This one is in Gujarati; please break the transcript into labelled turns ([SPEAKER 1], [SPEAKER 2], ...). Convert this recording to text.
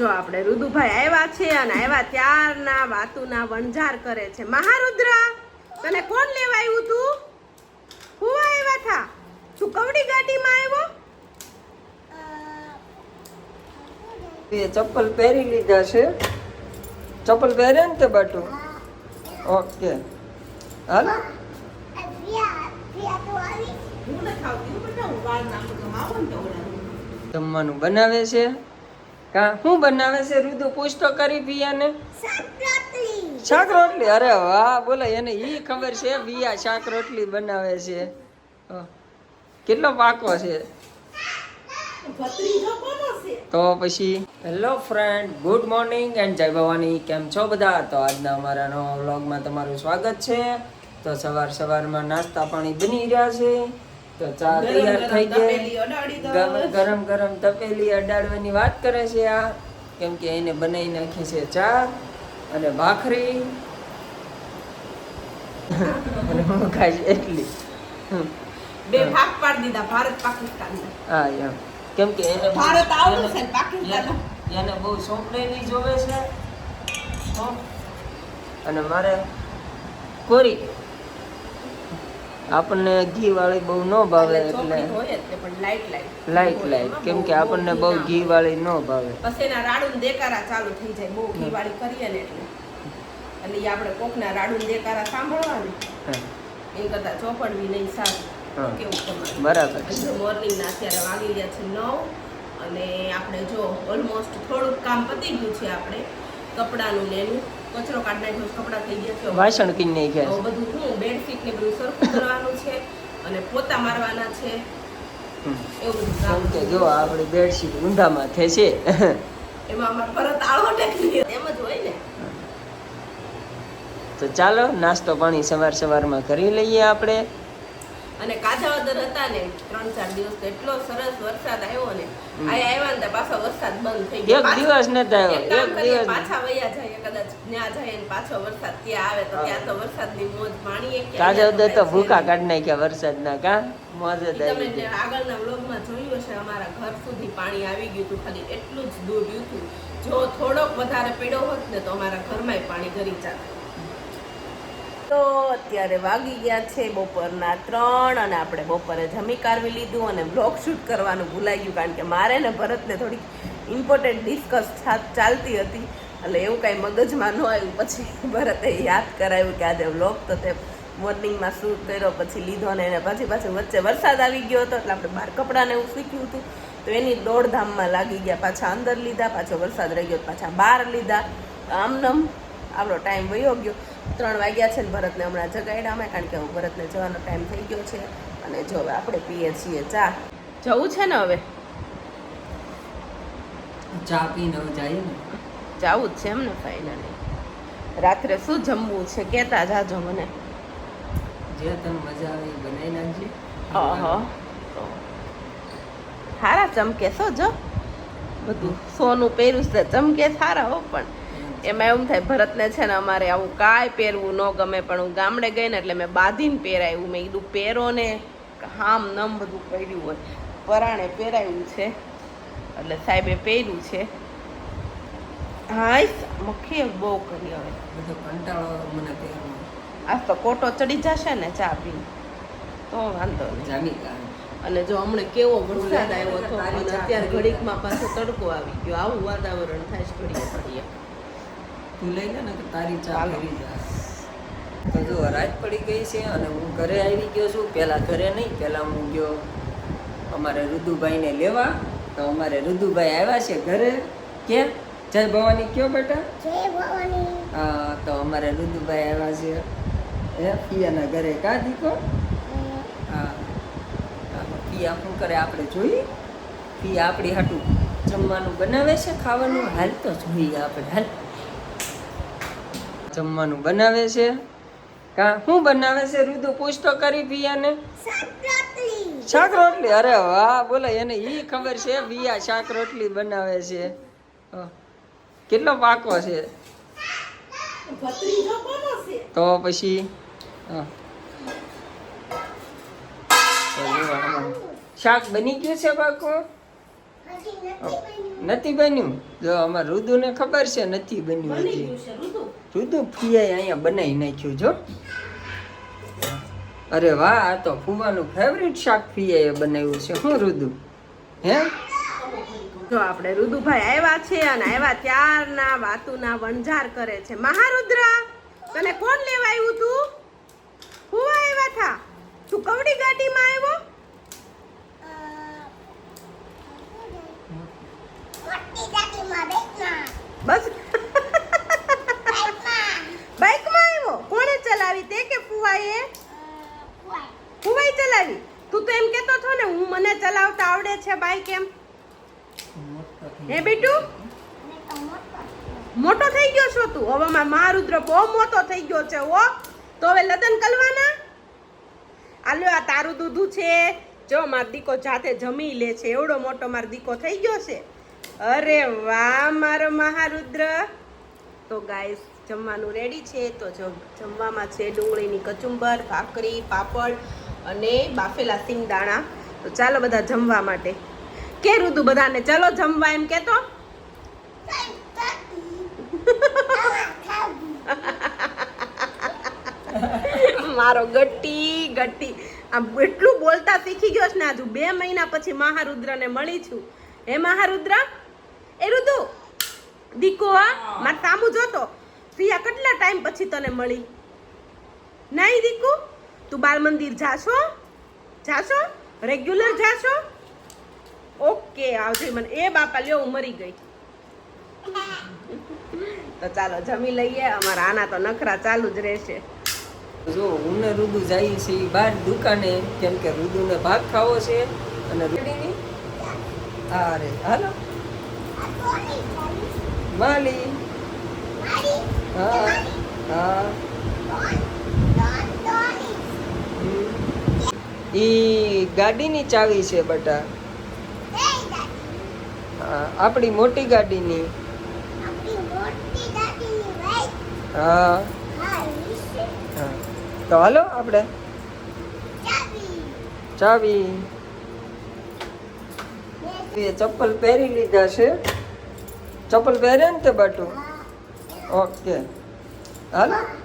[SPEAKER 1] જો આપણે રુદુભાઈ આવ્યા છે અને આવ્યા ત્યારના વાતુના વણઝાર કરે છે. મહારુદ્ર, તને કોણ લેવા આવ્યું તું? હું આવ્યા થા? તું કવડી ગાડીમાં આવ્યો
[SPEAKER 2] એ ચપ્પલ પહેરી લીધા છે. ચપ્પલ પહેરે ને તે બાટુ? ઓકે. હાલ. જમવાનું બનાવે છે. કા? શું બનાવે છે રુદુ? પૂછ તો કરી પિયાને શાક રોટલી? અરે વાહ બોલો એને ઈ ખબર છે વિયા શાક રોટલી બનાવે છે. કેટલો પાકો છે?
[SPEAKER 1] છે?
[SPEAKER 2] તો પછી? Hello friend good morning and Jai Bhavani. કેમ છો બધા? તો આજના અમારા નવા વ્લોગમાં તમારું સ્વાગત છે. તો સવાર સવારમાં નાસ્તા પાણી બની રહ્યા છે. તો ચા તૈયાર થઈ ગઈ ગરમ ગરમ તપેલી અડાડવાની વાત કરે છે આ. કેમ કે એને બનાવી નાખી છે ચા અને ભાખરી. અને હું ખાઈશ એટલી.
[SPEAKER 1] બે ભાગ પાડી દીધા ભારત પાકિસ્તાન
[SPEAKER 2] હા એમ. કેમ કે એને
[SPEAKER 1] ભારત આવું
[SPEAKER 2] એને-
[SPEAKER 1] છે પાકિસ્તાન
[SPEAKER 2] એને- બહુ સોંપડેલી જોવે છે. અને મારે કોરી આપણને ઘી વાળી બહુ ન ભાવે
[SPEAKER 1] એટલે લાઈટ લાઈટ
[SPEAKER 2] કેમ કે આપણને બહુ ઘી વાળી ન ભાવે.
[SPEAKER 1] પછી એના રાડુ દેકારા ચાલુ થઈ જાય બહુ ઘી વાળી કરીએ ને એટલે. એટલે એ આપણે કોકના રાડુ દેકારા સાંભળવા એ કરતા ચોપડવી નહીં સારું. કેવું તમારે?
[SPEAKER 2] બરાબર. મોર્નિંગ
[SPEAKER 1] ના મોર્નિંગના અત્યારે વાગી ગયા છે નવ અને આપણે જો ઓલમોસ્ટ થોડુંક કામ પતી ગયું છે આપણે કપડાનું ને એનું. કચરો કાઢ નાખ્યો કપડાં થઈ ગયા છે.
[SPEAKER 2] વાસણ કીન નહીં ગયા.
[SPEAKER 1] બધું હું બેડશીટ ને બધું સરખું કરવાનું છે અને પોતા મારવાના છે. એવું બધું
[SPEAKER 2] જો આપણી બેડશીટ ઊંધા માથે છે.
[SPEAKER 1] એમાં અમારે પરત આળો ટેકવી એમ જ હોય ને.
[SPEAKER 2] તો ચાલો નાસ્તો પાણી સવાર સવારમાં કરી લઈએ આપણે.
[SPEAKER 1] અને કાજાવદર હતા ને ત્રણ ચાર દિવસ એટલો સરસ વરસાદ આવ્યો ને. આ આવ્યા ને પાછો વરસાદ બંધ થઈ
[SPEAKER 2] એક દિવસ નથી થયો
[SPEAKER 1] એક
[SPEAKER 2] દિવસ
[SPEAKER 1] પાછા વયા જાય કદાચ ત્યાં જાય ને પાછો વરસાદ ત્યાં આવે તો ત્યાં તો વરસાદની મોજ માણીએ કે
[SPEAKER 2] કાજે
[SPEAKER 1] અહીંયા
[SPEAKER 2] તો ભૂકા કાઢી વરસાદ ના કા? મોજ
[SPEAKER 1] જ
[SPEAKER 2] આવી
[SPEAKER 1] તમે. આગળના વ્લોગમાં જોયું હશે અમારા ઘર સુધી પાણી આવી ગયું હતું ખાલી એટલું જ દૂર રહ્યું હતું. જો થોડોક વધારે પીડો હોત ને તો અમારા ઘરમાંય પાણી ગરી જાત તો અત્યારે વાગી ગયા છે બપોરના ત્રણ અને આપણે બપોરે જમી કાઢવી લીધું અને બ્લોગ શૂટ કરવાનું ભૂલાઈ ગયું કારણ કે મારે ને ભરતને થોડીક ઇમ્પોર્ટન્ટ ડિસ્કસ ચાલતી હતી. એટલે એવું કાંઈ મગજમાં ન આવ્યું. પછી ભરતે યાદ કરાવ્યું કે આજે બ્લોગ તો તે મોર્નિંગમાં શૂટ કર્યો, પછી લીધો ને એને પછી પાછું વચ્ચે વરસાદ આવી ગયો હતો એટલે આપણે બહાર કપડાને એવું શીખ્યું હતું. તો એની દોડધામમાં લાગી ગયા, પાછા અંદર લીધા, પાછો વરસાદ રહી ગયો, પાછા બહાર લીધા. આમનમ આપણો ટાઈમ વયો ગયો. ત્રણ વાગ્યા છે ને ભરતને હમણાં જગાડ્યા અમે કારણ કે હવે ભરતને જવાનો ટાઈમ થઈ ગયો છે. અને જો હવે આપણે પીએ છીએ ચા. જવું છે ને હવે?
[SPEAKER 2] ચા પીને હવે જઈએ ને.
[SPEAKER 1] જવું જ છે એમ ને ફાઇનલી રાત્રે શું જમવું છે? કહેતા જાજો મને.
[SPEAKER 2] જે તને મજા આવે એ બનાવી નાખજે.
[SPEAKER 1] તો સારા ચમકે છો જો? બધું સોનું પહેર્યું છે ચમકે સારા હો પણ. એમાં એવું થાય ભરતને છે ને અમારે આવું કાંઈ પહેરવું ન ગમે પણ હું ગામડે ગઈ ને એટલે મેં બાંધીને પહેરાયું. મેં કીધું પહેરો ને. હામ નમ બધું પહેર્યું હોય. પરાણે પહેરાયું છે. એટલે સાહેબે પહેર્યું છે. હાઈસ મખી બહુ કરી હવે.
[SPEAKER 2] બધો કંટાળો મને
[SPEAKER 1] આજ તો કોટો ચડી જશે ને ચા પી તો વાંધો નહીં. અને જો હમણે કેવો વરસાદ આવ્યો હતો અને અત્યારે ઘડીકમાં પાછો તડકો આવી ગયો. આવું વાતાવરણ થાય છે ઘડીએ ઘડીએ.
[SPEAKER 2] તું લઈ લે ને તો તારી ચા
[SPEAKER 1] ચાલો.
[SPEAKER 2] ફરી જાય તો જો રાત પડી ગઈ છે અને હું ઘરે આવી ગયો છું. પહેલાં ઘરે નહીં પહેલાં હું ગયો. અમારે રુદુભાઈને લેવા. તો અમારે રુદુભાઈ આવ્યા છે ઘરે. કે? જય ભવાની કયો બેટા? હા તો અમારે રુદુભાઈ આવ્યા છે. એ પિયાના ઘરે કા દીકો? હા. પિયા શું કરે આપણે જોઈએ પિયા આપણી હાટું જમવાનું બનાવે છે ખાવાનું? હાલ તો જોઈએ આપણે હાલ. જમવાનું બનાવે છે? કા? શું બનાવે છે? રુદુ પૂછ તો કરી પિયાને? શાક રોટલી? અરે વાહ બોલો એને ઈ ખબર છે વિયા શાક રોટલી બનાવે છે. કેટલો પાકો છે? તો પછી શાક બની ગયું છે પાકો? નથી બન્યું? જો અમારે રુદુને ખબર છે, નથી બન્યું
[SPEAKER 1] બની
[SPEAKER 2] હજી રુદુ ફિયાય અહીંયા બનાવી નાખ્યું જો અરે વાહ આ તો ફુવાનું ફેવરિટ શાક ફિયાએ બનાવ્યું છે. શું રુદુ? હે?
[SPEAKER 1] જો આપણે રુદુભાઈ આવ્યા છે અને આવ્યા ત્યારના વાતુના વણઝાર કરે છે. મહારુદ્ર તને કોણ લેવા આવ્યું તું? ફુવા આવ્યા થા? તું કવડી ગાડીમાં આવ્યો બસ બાઇકમાં આવ્યો કોણે ચલાવી તે કે ફુવાએ ફુવાઈ ચલાવી તું તો એમ કેતો છો ને હું મને આવડે છે બાઇક કેમ? હે બેટુ? મોટો થઈ ગયો છો તું? હવે માર મહારુદ્ર બહુ મોટો થઈ ગયો છે ઓ તો હવે લગ્ન કરવાના? આલો આ તારું દૂધું છે. જો માર દીકો જાતે જમી લે છે. એવડો મોટો માર દીકો થઈ ગયો છે. અરે વાહ મારો મહારુદ્ર. તો ગાઈસ જમવાનું રેડી છે. તો જો જમવામાં છે ડુંગળીની કચુંબર ભાખરી પાપડ અને બાફેલા સિંગદાણા. તો ચાલો બધા જમવા માટે. કે રુદુ બધાને? ચલો જમવા એમ કેતો? મારો ગટ્ટી ગટ્ટી. આમ એટલું બોલતા શીખી ગયો છે ને આજુ. બે મહિના પછી મહારુદ્રને મળી છું. હે મહારુદ્ર? એ રુદુ દીકો આ માર સામુ જોતો. સિયા કેટલા ટાઈમ પછી તને મળી? નહીં દીકુ? તું બાલ મંદિર જાશો? જાશો? રેગ્યુલર જાશો? ઓકે આવજે, મને એ બાપા લ્યો મરી ગઈ. તો ચાલો, જમી લઈએ. અમારા આના તો નખરા ચાલુ જ રહેશે.
[SPEAKER 2] જો, હું ને જાય જઈએ છીએ બહાર દુકાને, કેમ કે રુદુને ભાગ ખાવો છે અને રૂડીની અરે, હાલો. માલી હા હા. ઈ ગાડીની ચાવી છે બટા. આપણી મોટી ગાડીની. હા. હા. તો હાલો આપણે. ચાવી. એ ચપ્પલ પહેરી લીધા છે. ચપ્પલ પહેરે ને તે બાટુ? ઓકે. હાલો.